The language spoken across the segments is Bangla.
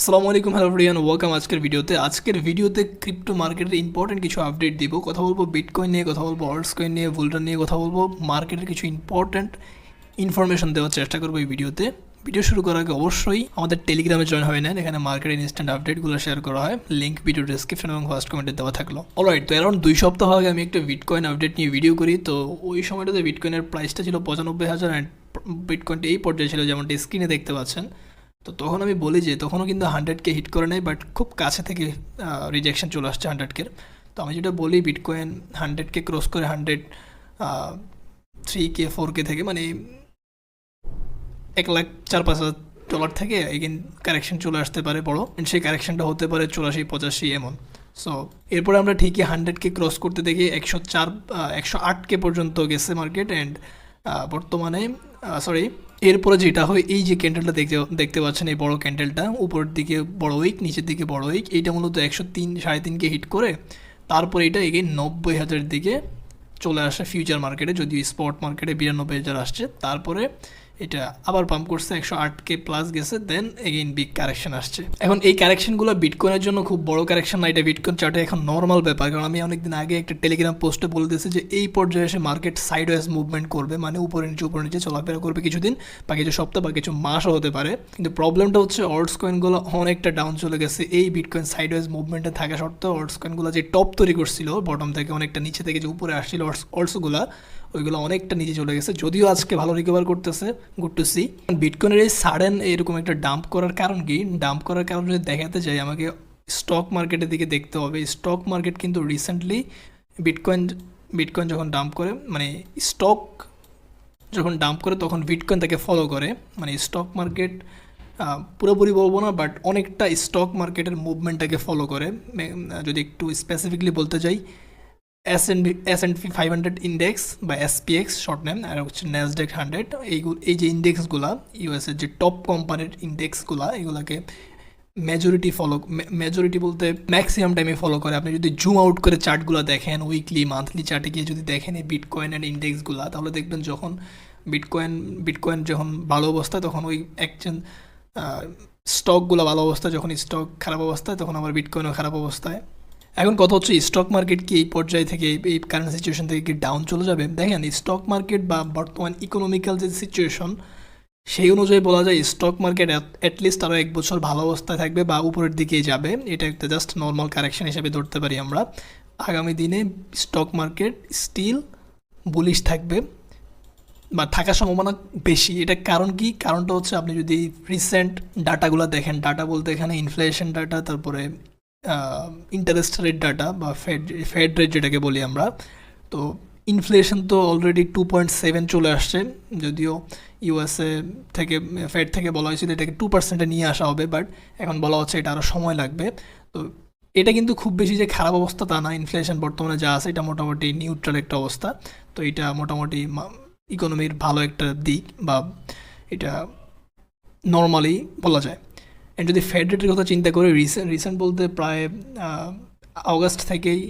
আসসালামু আলাইকুম হ্যালো ফ্রিয়ান ওয়েলকাম আজকের ভিডিওতে। আজকের ভিডিওতে ক্রিপ্টো মার্কেটের ইম্পর্টেন্ট কিছু আপডেট দিব। কথা বলব বিটকয়েন নিয়ে, কথা বলব অল্টস কয়েন নিয়ে ভুলটার নিয়ে, কথা বলব মার্কেটের কিছু ইম্পর্টেন্ট ইনফরমেশন দেওয়ার চেষ্টা করব এই ভিডিওতে। ভিডিও শুরু করার আগে অবশ্যই আমাদের টেলিগ্রামে জয়েন হয়ে নেন, এখানে মার্কেটের ইনস্ট্যান্ট আপডেটগুলো শেয়ার করা হয়। লিঙ্ক ভিডিও ডিসক্রিপশন এবং ফার্স্ট কমেন্টে দেওয়া থাকল। অলরাইট তো অ্যারাউন্ড দুই সপ্তাহ আগে আমি একটা বিটকয়েন আপডেট নিয়ে ভিডিও করি। তো ওই সময়টাতে বিটকয়েনের প্রাইসটা ছিল পঁচানব্বই হাজার অ্যান্ড বিটকয়েনটা এই পর্যায়ে ছিল, যেমনটা স্ক্রিনে দেখতে পাচ্ছেন। তো তখন আমি বলি যে তখনও কিন্তু হান্ড্রেডকে হিট করে নেয় বাট খুব কাছে থেকে রিজেকশন চলে আসছে হান্ড্রেডকে তো আমি যেটা বলি বিটকয়েন হান্ড্রেডকে ক্রস করে hundred three K four K থেকে মানে এক লাখ চার পাঁচ হাজার ডলার থেকে এগেন কারেকশন চলে আসতে পারে বড়। And সেই কারেকশনটা হতে পারে চুরাশি, পঁচাশি এমন সো এরপরে আমরা ঠিকই হান্ড্রেডকে ক্রস করতে দেখি, একশো চার একশো আটকে পর্যন্ত গেছে মার্কেট অ্যান্ড বর্তমানে সরি এরপরে যেটা হয়, এই যে ক্যান্ডেলটা দেখতে দেখতে পাচ্ছেন, এই বড় ক্যান্ডেলটা উপরের দিকে বড় উইক নিচের দিকে বড় উইক এইটা মূলত একশো তিন, সাড়ে তিনকে হিট করে, তারপরে এটা এগিয়ে নব্বই হাজারের দিকে চলে আসে ফিউচার মার্কেটে যদিও স্পট মার্কেটে বিরানব্বই হাজার আসছে, তারপরে এটা আবার পাম্প করছে, একশো আটকে প্লাস গেছে দেন এগেইন বিগ কারেকশন আসছে। এখন এই কারেকশনগুলো বিটকয়েনের জন্য খুব বড় কারেকশন না, এটা বিটকয়েন চার্টে এখন নর্মাল ব্যাপার। কারণ আমি অনেকদিন আগে একটা টেলিগ্রাম পোস্টে বলে দিয়েছি যে এই পর্যায়ে এসে মার্কেট সাইড ওয়াইজ মুভমেন্ট করবে মানে উপরে নিচে উপরে নিচে চলাফেরা করবে কিছুদিন বা কিছু সপ্তাহ বা কিছু মাসও হতে পারে। কিন্তু প্রবলেমটা হচ্ছে অল্টস কয়েনগুলো অনেকটা ডাউন চলে গেছে। এই বিটকয়েন সাইড ওয়াইজ মুভমেন্টে থাকা সত্ত্বেও অল্টস কয়েনগুলো যে টপ তৈরি করছিল বটম থেকে অনেকটা নিচে থেকে যে উপরে আসছিল অল্টসগুলো ওইগুলো অনেকটা নিচে চলে গেছে। যদিও আজকে ভালো রিকভার করতেছে গুড টু সি বিটকয়েনের এই সাডেন এরকম একটা ডাম্প করার কারণ কি? ডাম্প করার কারণ যদি দেখাতে চাই আমাকে স্টক মার্কেটের দিকে দেখতে হবে। স্টক মার্কেট কিন্তু রিসেন্টলি বিটকয়েন বিটকয়েন যখন ডাম্প করে মানে স্টক যখন ডাম্প করে, তখন বিটকয়েন তাকে ফলো করে। মানে স্টক মার্কেট পুরোপুরি বলব না বাট অনেকটা স্টক মার্কেটের মুভমেন্টটাকে ফলো করে। যদি একটু স্পেসিফিকলি বলতে চাই S N S and P five hundred index বা এসপিএক্স শর্ট নেম আর হচ্ছে ন্যাসডেক হান্ড্রেড এইগুলো এই যে ইন্ডেক্সগুলা ইউএসের যে টপ কোম্পানির ইন্ডেক্সগুলা এগুলাকে মেজরিটি ফলো মেজরিটি বলতে ম্যাক্সিমাম টাইমে ফলো করে। আপনি যদি জুম আউট করে চার্টগুলো দেখেন উইকলি মান্থলি চার্টে গিয়ে যদি দেখেন এই বিটকয়েন অ্যান্ড ইন্ডেক্সগুলো তাহলে দেখবেন যখন বিটকয়েন বিটকয়েন যখন ভালো অবস্থায় তখন ওই একজন স্টকগুলো ভালো অবস্থায় যখন স্টক খারাপ অবস্থায় তখন আবার বিটকয়েনও খারাপ অবস্থায়। এখন কথা হচ্ছে স্টক মার্কেট কি এই পর্যায়ে থেকে, এই কারেন্ট সিচুয়েশন থেকে কি ডাউন চলে যাবে? দেখেন স্টক মার্কেট বা বর্তমান ইকোনমিক্যাল যে সিচুয়েশন সেই অনুযায়ী বলা যায় স্টক মার্কেট অ্যাটলিস্ট আরও এক বছর ভালো অবস্থায় থাকবে বা উপরের দিকেই যাবে। এটা একটা জাস্ট নর্মাল কারেকশন হিসেবে ধরতে পারি আমরা। আগামী দিনে স্টক মার্কেট স্টিল বুলিশ থাকবে বা থাকার সম্ভাবনা বেশি। এটা কারণ কি? কারণটা হচ্ছে, আপনি যদি রিসেন্ট ডাটাগুলো দেখেন ডাটা বলতে এখানে ইনফ্লেশন ডাটা তারপরে ইন্টারেস্ট রেট ডাটা বা ফেড ফেড রেট যেটাকে বলি আমরা, তো ইনফ্লেশন তো অলরেডি টু পয়েন্ট সেভেন চলে আসছে, যদিও ইউএসএ থেকে ফেড থেকে বলা হয়েছিল এটাকে টু পার্সেন্টে নিয়ে আসা হবে বাট এখন বলা হচ্ছে এটা আরও সময় লাগবে। তো এটা কিন্তু খুব বেশি যে খারাপ অবস্থা তা না ইনফ্লেশন বর্তমানে যা আছে এটা মোটামুটি নিউট্রাল একটা অবস্থা। তো এটা মোটামুটি ইকোনমির ভালো একটা দিক বা এটা নর্মালি বলা যায়। অ্যান্ড যদি ফেড রেটের কথা চিন্তা করি রিসেন্ট রিসেন্ট বলতে প্রায় অগস্ট থেকেই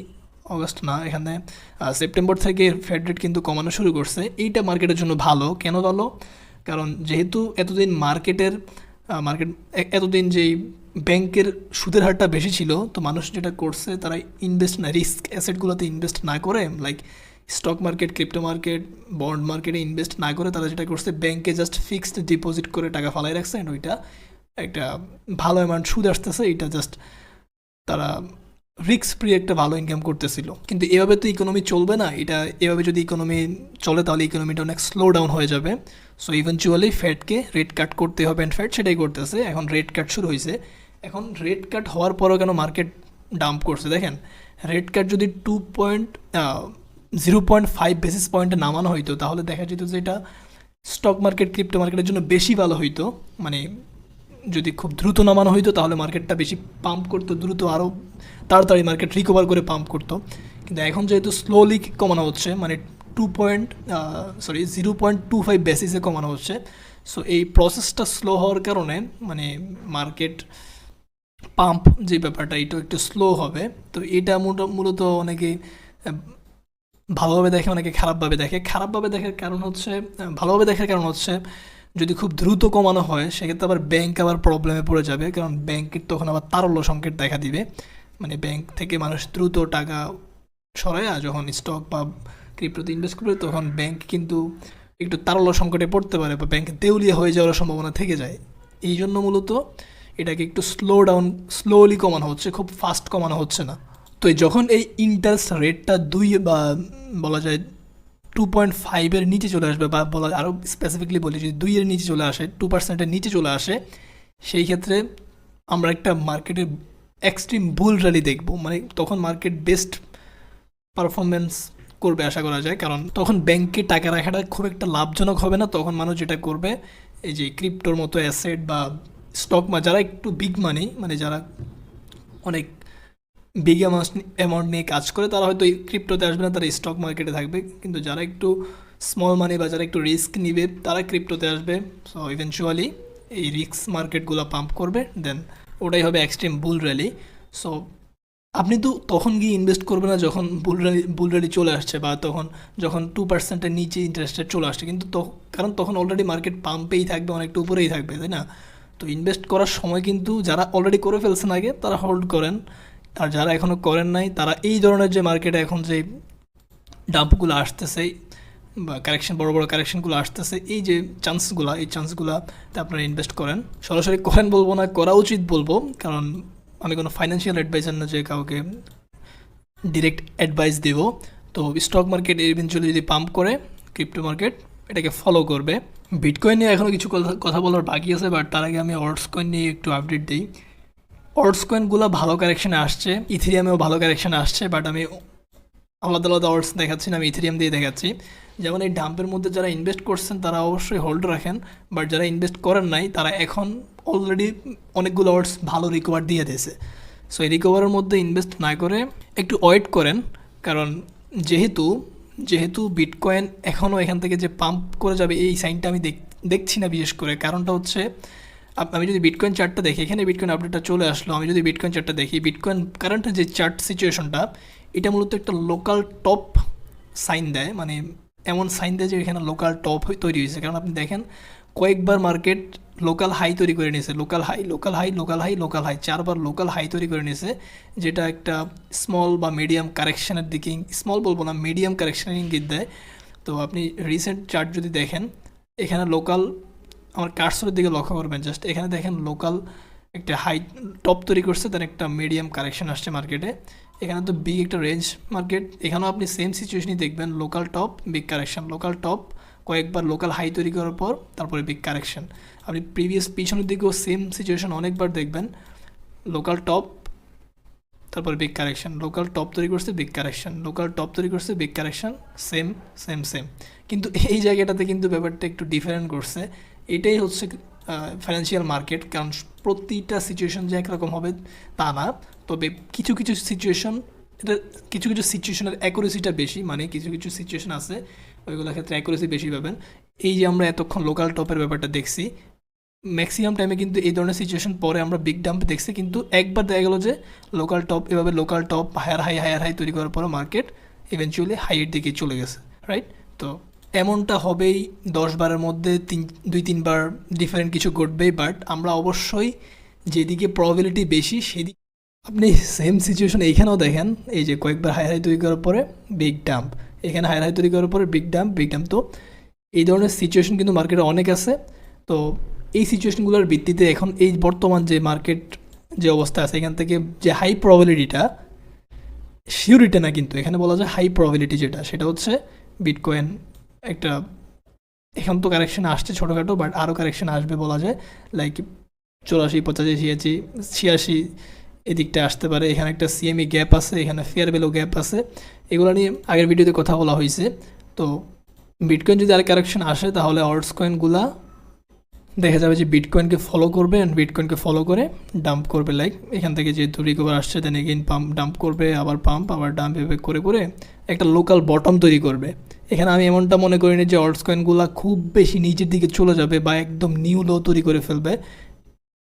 অগস্ট না, এখানে সেপ্টেম্বর থেকে ফেড রেট কিন্তু কমানো শুরু করছে। এইটা মার্কেটের জন্য ভালো। কেন ভালো? কারণ যেহেতু এতদিন মার্কেটের মার্কেট এতদিন যেই ব্যাংকের সুদের হারটা বেশি ছিল, তো মানুষ যেটা করছে, তারা ইনভেস্ট না রিস্ক অ্যাসেটগুলোতে ইনভেস্ট না করে like stock market crypto market bond মার্কেটে ইনভেস্ট না করে, তারা যেটা করছে, ব্যাংকে জাস্ট ফিক্সড ডিপোজিট করে টাকা ফালাই রাখছে অ্যান্ড ওইটা একটা ভালো অ্যামাউন্ট সুদ আসতেছে, এটা জাস্ট তারা রিক্স ফ্রি একটা ভালো ইনকাম করতেছিল। কিন্তু এভাবে তো ইকোনমি চলবে না, এটা এভাবে যদি ইকোনমি চলে তাহলে ইকোনমিটা অনেক স্লো ডাউন হয়ে যাবে। সো ইভেনচুয়ালি ফ্যাটকে রেট কাট করতে হবে অ্যান্ড ফ্যাট সেটাই করতেছে। এখন রেট কাট শুরু হয়েছে। এখন রেট কাট হওয়ার পরও কেন মার্কেট ডাম্প করছে? দেখেন রেট কাট যদি two point zero point five basis পয়েন্টে নামানো হইতো, তাহলে দেখা যেত যে এটা স্টক মার্কেট ক্রিপ্টো মার্কেটের জন্য বেশি ভালো হইতো। মানে যদি খুব দ্রুত নামানো হইতো, তাহলে মার্কেটটা বেশি পাম্প করতো, দ্রুত আরও তাড়াতাড়ি মার্কেট রিকভার করে পাম্প করতো। কিন্তু এখন যেহেতু স্লোলি কমানো হচ্ছে মানে two point sorry zero point two five বেসিসে কমানো হচ্ছে সো এই প্রসেসটা স্লো হওয়ার কারণে মানে মার্কেট পাম্প যে ব্যাপারটা এটা একটু স্লো হবে। তো এটা মূলত অনেকে ভালোভাবে দেখে, অনেকে খারাপভাবে দেখে। খারাপভাবে দেখার কারণ হচ্ছে, ভালোভাবে দেখার কারণ হচ্ছে যদি খুব দ্রুত কমানো হয়, সেক্ষেত্রে আবার ব্যাংক আবার প্রবলেমে পড়ে যাবে। কারণ ব্যাংকের তখন আবার তারল্য সংকেত দেখা দিবে। মানে ব্যাংক থেকে মানুষ দ্রুত টাকা সরায় যখন স্টক বা ক্রিপ্টোতে ইনভেস্ট করবে, তখন ব্যাংক কিন্তু একটু তারল্য সংকটে পড়তে পারে বা ব্যাংকে দেউলিয়া হয়ে যাওয়ার সম্ভাবনা থেকে যায়। এই জন্য মূলত এটাকে একটু স্লো ডাউন স্লোলি কমানো হচ্ছে, খুব ফাস্ট কমানো হচ্ছে না। তো যখন এই ইন্টারেস্ট রেটটা দুই বা বলা যায় টু পয়েন্ট ফাইভের নিচে চলে আসবে বা বলা আরও স্পেসিফিকলি বলি, যদি দুইয়ের নিচে চলে আসে টু পার্সেন্টের নিচে চলে আসে, সেই ক্ষেত্রে আমরা একটা মার্কেটের এক্সট্রিম বুল র্যালি দেখব। মানে তখন মার্কেট বেস্ট পারফরমেন্স করবে আশা করা যায়। কারণ তখন ব্যাংকে টাকা রাখাটা খুব একটা লাভজনক হবে না। তখন মানুষ যেটা করবে, এই যে ক্রিপ্টোর মতো অ্যাসেট বা স্টক মা যারা একটু বিগ মানি মানে যারা অনেক বিগ অ্যামাউন্ট অ্যামাউন্ট নিয়ে কাজ করে, তারা হয়তো ক্রিপ্টোতে আসবে না, তারা স্টক মার্কেটে থাকবে। কিন্তু যারা একটু স্মল মানি বা যারা একটু রিস্ক নিবে, তারা ক্রিপ্টোতে আসবে। সো ইভেনচুয়ালি এই রিস্ক মার্কেটগুলো পাম্প করবে দেন ওটাই হবে এক্সট্রিম বুল র্যালি সো আপনি তো তখন গিয়ে ইনভেস্ট করবেন না যখন বুল র্যালি বুল র্যালি চলে আসছে বা তখন যখন টু পার্সেন্টের নিচে ইন্টারেস্ট রেট চলে আসছে। কিন্তু কারণ তখন অলরেডি মার্কেট পাম্পেই থাকবে, অনেকটা উপরেই থাকবে, তাই না? তো ইনভেস্ট করার সময় কিন্তু যারা অলরেডি করে ফেলছেন আগে, তারা হোল্ড করেন। আর যারা এখনও করেন নাই, তারা এই ধরনের যে মার্কেটে এখন যে ডাম্পগুলো আসতেছে বা কারেকশন বড় বড় কারেকশনগুলো আসতেছে, এই যে চান্সগুলো এই চান্সগুলোতে আপনারা ইনভেস্ট করেন। সরাসরি করেন বলব না, করা উচিত বলব, কারণ আমি কোনো ফাইন্যান্সিয়াল অ্যাডভাইজার না যে কাউকে ডিরেক্ট অ্যাডভাইস দেবো। তো স্টক মার্কেট ইভেনচুয়ালি যদি পাম্প করে ক্রিপ্টো মার্কেট এটাকে ফলো করবে। বিটকয়েন নিয়ে এখনও কিছু কথা কথা বলার বাকি আছে বাট তার আগে আমি অর্ডস কয়েন নিয়ে একটু আপডেট দিই। অর্ডস কয়েনগুলো ভালো কারেকশানে আসছে ইথেরিয়ামেও ভালো কারেকশানে আসছে বাট আমি আলাদা আলাদা অর্ডস দেখাচ্ছি না, আমি ইথেরিয়াম দিয়ে দেখাচ্ছি। যেমন এই ডাম্পের মধ্যে যারা ইনভেস্ট করছেন, তারা অবশ্যই হোল্ড রাখেন বাট যারা ইনভেস্ট করেন নাই, তারা এখন অলরেডি অনেকগুলো অর্ডস ভালো রিকভার দিয়ে দিয়েছে। সো এই রিকভারের মধ্যে ইনভেস্ট না করে একটু ওয়েট করেন, কারণ যেহেতু যেহেতু বিটকয়েন এখনও এখান থেকে যে পাম্প করে যাবে, এই সাইনটা আমি দেখ, দেখছি না বিশেষ করে। কারণটা হচ্ছে আমি যদি বিটকয়েন চার্টটা দেখি, এখানে বিটকয়েন আপডেটটা চলে আসলো, আমি যদি বিটকয়েন চার্টটা দেখি বিটকয়েন কারেন্ট যে চার্ট সিচুয়েশনটা এটা মূলত একটা লোকাল টপ সাইন দেয় মানে এমন সাইন দেয় যে এখানে লোকাল টপ তৈরি হয়েছে। কারণ আপনি দেখেন, কয়েকবার মার্কেট লোকাল হাই তৈরি করে নিয়েছে local high local high local high local high চারবার লোকাল হাই তৈরি করে নিয়েছে, যেটা একটা স্মল বা মিডিয়াম কারেকশনের দিকে স্মল বলব না মিডিয়াম কারেকশনের ইঙ্গিত দেয়। তো আপনি রিসেন্ট চার্ট যদি দেখেন, এখানে লোকাল আমার কার্সরের দিকে লক্ষ্য করবেন জাস্ট এখানে দেখেন লোকাল একটা হাই টপ তৈরি করছে, তার একটা মিডিয়াম কারেকশন আসছে মার্কেটে এখানে তো বিগ একটা রেঞ্জ মার্কেট এখানেও আপনি সেম সিচুয়েশনই দেখবেন local top big correction local top কয়েকবার লোকাল হাই তৈরি করার পর তারপরে বিগ কারেকশন আপনি প্রিভিয়াস পিছনের দিকেও সেম সিচুয়েশন অনেকবার দেখবেন লোকাল টপ তারপরে বিগ কারেকশন লোকাল টপ তৈরি করছে বিগ কারেকশন লোকাল টপ তৈরি করছে big correction same same same কিন্তু এই জায়গাটাতে কিন্তু ব্যাপারটা একটু ডিফারেন্ট করছে। এটাই হচ্ছে ফাইন্যান্সিয়াল মার্কেট কারণ প্রতিটা সিচুয়েশন যে একরকম হবে তা না। তবে কিছু কিছু সিচুয়েশন এটা কিছু কিছু সিচুয়েশনের অ্যাকুরেসিটা বেশি মানে কিছু কিছু সিচুয়েশন আছে, ওইগুলোর ক্ষেত্রে অ্যাকুরেসি বেশি পাবেন। এই যে আমরা এতক্ষণ লোকাল টপের ব্যাপারটা দেখছি ম্যাক্সিমাম টাইমে কিন্তু এই ধরনের সিচুয়েশন পরে আমরা বিগ ডাম্প দেখছি, কিন্তু একবার দেখা গেলো যে লোকাল টপ এভাবে local top higher high higher high তৈরি করার পরে মার্কেট ইভেনচুয়ালি হাইয়ের দিকে চলে গেছে রাইট তো এমনটা হবেই দশ বারের মধ্যে তিন, দুই, তিনবার ডিফারেন্ট কিছু ঘটবেই বাট আমরা অবশ্যই যেদিকে প্রবাবিলিটি বেশি, সেদিকে আপনি সেম সিচুয়েশন এইখানেও দেখেন, এই যে কয়েকবার হাই হাই তৈরি করার পরে বিগ ডাম্প এখানে হাই হাই তৈরি করার পরে বিগ ডাম্প বিগ ডাম্প তো এই ধরনের সিচুয়েশন কিন্তু মার্কেটে অনেক আছে। তো এই সিচুয়েশনগুলোর ভিত্তিতে এখন এই বর্তমান যে মার্কেট যে অবস্থা আছে, এখান থেকে যে হাই প্রবাবিলিটিটা শিওরিটি না কিন্তু। এখানে বলা যায় হাই প্রবাবিলিটি যেটা, সেটা হচ্ছে বিটকয়েন একটা এখন তো কারেকশন আসছে ছোটোখাটো বাট আরও কারেকশন আসবে বলা যায়। লাইক চৌরাশি, পঁচাশি, ছিয়াশি ছিয়াশি এদিকটা আসতে পারে। এখানে একটা সিএমই গ্যাপ আছে, এখানে ফেয়ার ভ্যালু গ্যাপ আছে। এগুলো নিয়ে আগের ভিডিওতে কথা বলা হয়েছে। তো বিটকয়েন যদি আর কারেকশন আসে, তাহলে অর্ডস কয়েনগুলা দেখা যাবে যে বিটকয়েনকে ফলো করবে অ্যান্ড বিটকয়েনকে ফলো করে ডাম্প করবে। লাইক এখান থেকে যেহেতু রিকভার আসছে দেন এগেইন পাম্প ডাম্প করবে, আবার পাম্প আবার ডাম্প এভাবে করে করে একটা লোকাল বটম তৈরি করবে। এখানে আমি এমনটা মনে করিনি যে অর্ডস কয়েনগুলো খুব বেশি নিচের দিকে চলে যাবে বা একদম নিউ লো তৈরি করে ফেলবে।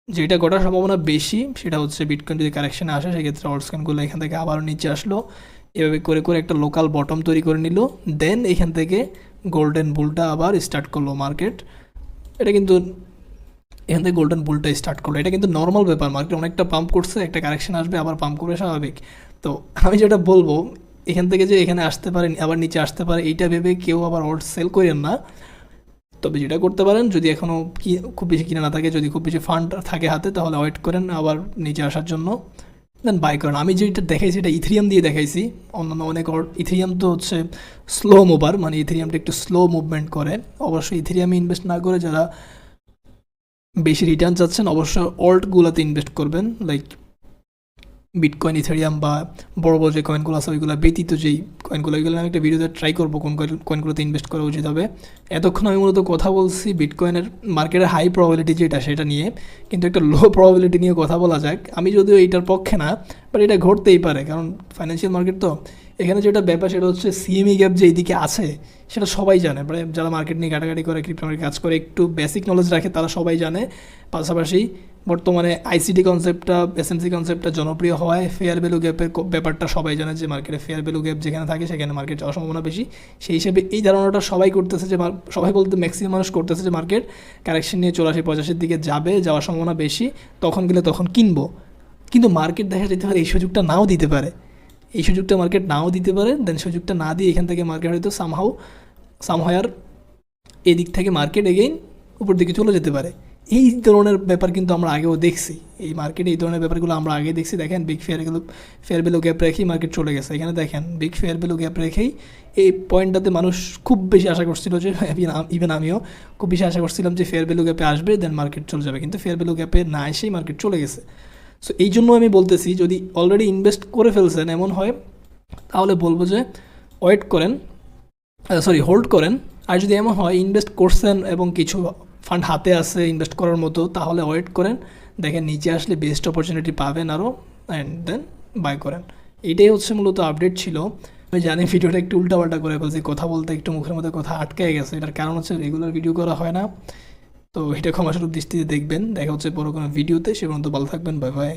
যেটা ঘটার সম্ভাবনা বেশি, সেটা হচ্ছে বিটকয়েন যদি কারেকশানে আসে, সেক্ষেত্রে অর্ডস কয়েনগুলো এখান থেকে আবারও নিচে আসলো। এভাবে করে করে একটা লোকাল বটম তৈরি করে নিল। দেন এখান থেকে গোল্ডেন বুলটা আবার স্টার্ট করল মার্কেট এটা কিন্তু এখান থেকে গোল্ডেন বুলটা স্টার্ট করল। এটা কিন্তু নর্মাল ব্যাপার। মার্কেট অনেকটা পাম্প করছে, একটা কারেকশন আসবে, আবার পাম্প করবে, স্বাভাবিক। তো আমি যেটা বলব এখান থেকে যে এখানে আসতে পারেন, আবার নিচে আসতে পারে এইটা ভেবে কেউ আবার অর্ড সেল করেন না। তবে যেটা করতে পারেন, যদি এখনও কি, খুব বেশি কিনা না থাকে, যদি খুব বেশি ফান্ড থাকে হাতে, তাহলে ওয়েট করেন, আবার নিচে আসার জন্য। দেন বাই করেন। আমি যেটা দেখাইছি এটা ইথিরিয়াম দিয়ে দেখাইছি, অন্যান্য অনেক ইথিরিয়াম তো হচ্ছে স্লো মুভার মানে ইথিরিয়ামটা একটু স্লো মুভমেন্ট করে। অবশ্যই ইথিরিয়ামে ইনভেস্ট না করে যারা বেশি রিটার্ন চাচ্ছেন, অবশ্যই অল্টগুলোতে ইনভেস্ট করবেন লাইক বিটকয়েন ইথেরিয়াম বা বড় বড় যে কয়েনগুলো আছে, ওইগুলো ব্যতীত যেই কয়েনগুলো ওইগুলো আমি একটা ভিডিওতে ট্রাই করব কোন কয়েনগুলোতে ইনভেস্ট করা উচিত হবে। এতক্ষণ আমি মূলত কথা বলছি বিটকয়েনের মার্কেটের হাই প্রবাবিলিটি যেটা, সেটা নিয়ে। কিন্তু একটা লো প্রবাবিলিটি নিয়ে কথা বলা যাক। আমি যদিও এইটার পক্ষে না বাট এটা ঘটতেই পারে। কারণ ফাইন্যান্সিয়াল মার্কেট তো, এখানে যেটা ব্যাপার, সেটা হচ্ছে সিএমই গ্যাপ যে এইদিকে আছে, সেটা সবাই জানে। মানে যারা মার্কেট নিয়ে ঘাটাঘাটি করে ক্রিপ্টো মার্কেট কাজ করে, একটু বেসিক নলেজ রাখে, তারা সবাই জানে। পাশাপাশি বর্তমানে আইসিটি কনসেপ্টটা এসএমসি কনসেপ্টটা জনপ্রিয় হওয়ায় ফেয়ার ভ্যালু গ্যাপের ব্যাপারটা সবাই জানে যে মার্কেটে ফেয়ার ভ্যালু গ্যাপ যেখানে থাকে সেখানে মার্কেট যাওয়ার সম্ভাবনা বেশি। সেই হিসেবে এই ধারণাটা সবাই করতেছে যে সবাই বলতে ম্যাক্সিমাম মানুষ করতেছে যে মার্কেট কারেকশন নিয়ে চৌরাশি পঁচাশির দিকে যাবে, যাওয়ার সম্ভাবনা বেশি, তখন গেলে তখন কিনবো। কিন্তু মার্কেট দেখা যেতে পারে এই সুযোগটা নাও দিতে পারে। এই সুযোগটা মার্কেট নাও দিতে পারে দেন সুযোগটা না দিয়ে এখান থেকে মার্কেট হয়তো সামহাও সামহায়ার এদিক থেকে মার্কেট এগেইন উপর দিকে চলে যেতে পারে। এই ধরনের ব্যাপার কিন্তু আমরা আগেও দেখছি। এই মার্কেটে এই ধরনের ব্যাপারগুলো আমরা আগে দেখছি। দেখেন বিগ ফেয়ারগুলো ফেয়ার ভ্যালু গ্যাপ রেখেই মার্কেট চলে গেছে। এখানে দেখেন বিগ ফেয়ার ভ্যালু গ্যাপ রেখেই এই পয়েন্টটাতে মানুষ খুব বেশি আশা করছিল যে ইভেন আমিও খুব বেশি আশা করছিলাম যে ফেয়ার ভ্যালু গ্যাপে আসবে দেন মার্কেট চলে যাবে। কিন্তু ফেয়ার ভ্যালু গ্যাপে না এসেই মার্কেট চলে গেছে। সো এই জন্য আমি বলতেছি, যদি অলরেডি ইনভেস্ট করে ফেলছেন, এমন হয়, তাহলে বলব যে ওয়েট করেন সরি হোল্ড করেন। আর যদি এমন হয় ইনভেস্ট করছেন এবং কিছু ফান্ড হাতে আছে ইনভেস্ট করার মতো, তাহলে ওয়েট করেন। দেখেন নিচে আসলে বেস্ট অপরচুনিটি পাবেন আরও অ্যান্ড দেন বাই করেন। এটাই হচ্ছে মূলত আপডেট ছিল। আমি জানি ভিডিওটা একটু উল্টাপাল্টা করে ফেলছি, কথা বলতে একটু মুখের মধ্যে কথা আটকে গেছে। এটার কারণ হচ্ছে রেগুলার ভিডিও করা হয় না। তো এটা ক্ষমাস্বরূপ দৃষ্টিতে দেখবেন। দেখা হচ্ছে বড় কোনো ভিডিওতে সে পর্যন্ত ভালো থাকবেন বাই বাই